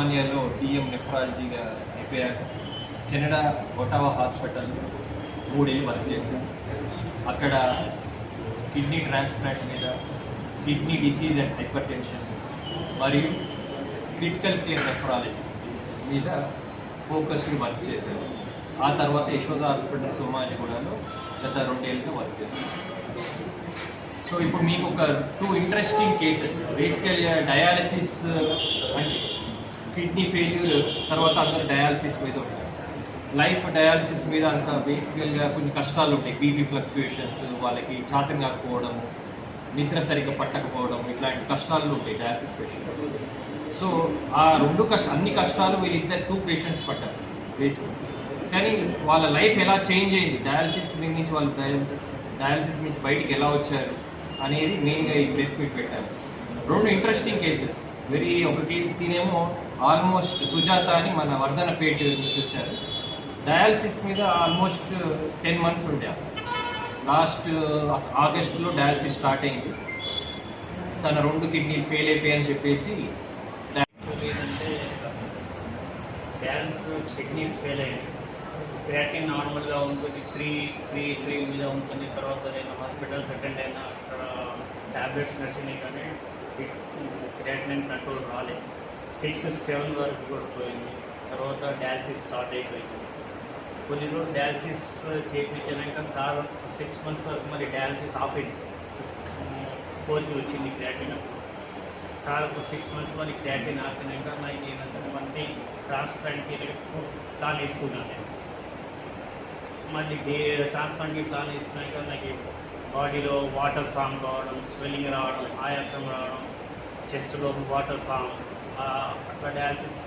ఉస్మానియాలో DM నెఫ్రాలజీగా అయిపోయాక Canada Ottawa hospital మూడేళ్ళు వర్క్ చేశాను అక్కడ కిడ్నీ ట్రాన్స్ప్లాంట్ మీద kidney disease and hypertension మరియు క్రిటికల్ కేర్ నెఫ్రాలజీ మీద ఫోకస్ని వర్క్ చేశాను ఆ తర్వాత యశోద హాస్పిటల్ సోమాజిగూడలో గత రెండేళ్ళుగా వర్క్ చేశాను సో ఇప్పుడు మీకు ఒక two interesting cases basically dialysis అంటే కిడ్నీ ఫెయిల్యూర్ తర్వాత అందరూ డయాలసిస్ మీద ఉంటారు. లైఫ్ డయాలసిస్ మీద అంత బేసికల్గా కొన్ని కష్టాలు ఉంటాయి. బీపీ ఫ్లక్చుయేషన్స్ వాళ్ళకి ఛాతం కాకపోవడం నిద్ర సరిగ్గా పట్టకపోవడం ఇట్లాంటి కష్టాలు ఉంటాయి డయాలసిస్ పేషెంట్ సో ఆ రెండు కష్ట అన్ని కష్టాలు వీళ్ళిద్దరు టూ పేషెంట్స్ పడ్డారు బేసిక్ కానీ వాళ్ళ లైఫ్ ఎలా చేంజ్ అయింది? డయాలసిస్ మీద నుంచి వాళ్ళు డయాలసిస్ నుంచి బయటికి ఎలా వచ్చారు అనేది మెయిన్గా ఈ ప్రెస్ మీట్ పెట్టారు. రెండు ఇంట్రెస్టింగ్ కేసెస్ వెరీ ఒక కీర్తినేమో తినేమో ఆల్మోస్ట్ సుజాత అని మన వర్ధనపేట నుంచి వచ్చారు డయాలసిస్ మీద ఆల్మోస్ట్ టెన్ మంత్స్ ఉండే లాస్ట్ ఆగస్ట్లో డయాలసిస్ స్టార్ట్ అయింది. తన రెండు కిడ్నీలు ఫెయిల్ అయిపోయాయని చెప్పేసి బ్యాలెన్స్ కిడ్నీ ఫెయిల్ అయ్యింది క్రియాటిన్ నార్మల్గా ఉంటుంది త్రీ త్రీ త్రీ మీద ఉంటుంది. తర్వాత నేను హాస్పిటల్స్ అటెండ్ అయినా అక్కడ ట్యాబ్లెట్స్ నచ్చినాయి కానీ క్రియాటిన్ కంట్రోల్ రాలేదు సిక్స్ సెవెన్ వరకు కూడా పోయింది. తర్వాత డయాలసిస్ స్టార్ట్ అయిపోయింది. కొన్ని రోజులు డయాలసిస్ చేయించాక సార్ సిక్స్ మంత్స్ వరకు మరి డయాలసిస్ ఆపింది. కోరిక వచ్చింది క్రాటిన్ సార్ ఒక సిక్స్ మంత్స్ మరి క్రాటిన్ ఆపినాక నాకు ఏంటంటే మళ్ళీ ట్రాన్స్ప్లాంట్కి ప్లాన్ వేసుకున్నాను నేను. మళ్ళీ డే ట్రాన్స్ప్లాంట్కి ప్లాన్ వేసుకున్నాక నాకు బాడీలో వాటర్ ఫామ్ కావడం స్వెల్లింగ్ రావడం ఆయాసం రావడం చెస్ట్లో వాటర్ ఫామ్ అట్లా డ్యాన్సెస్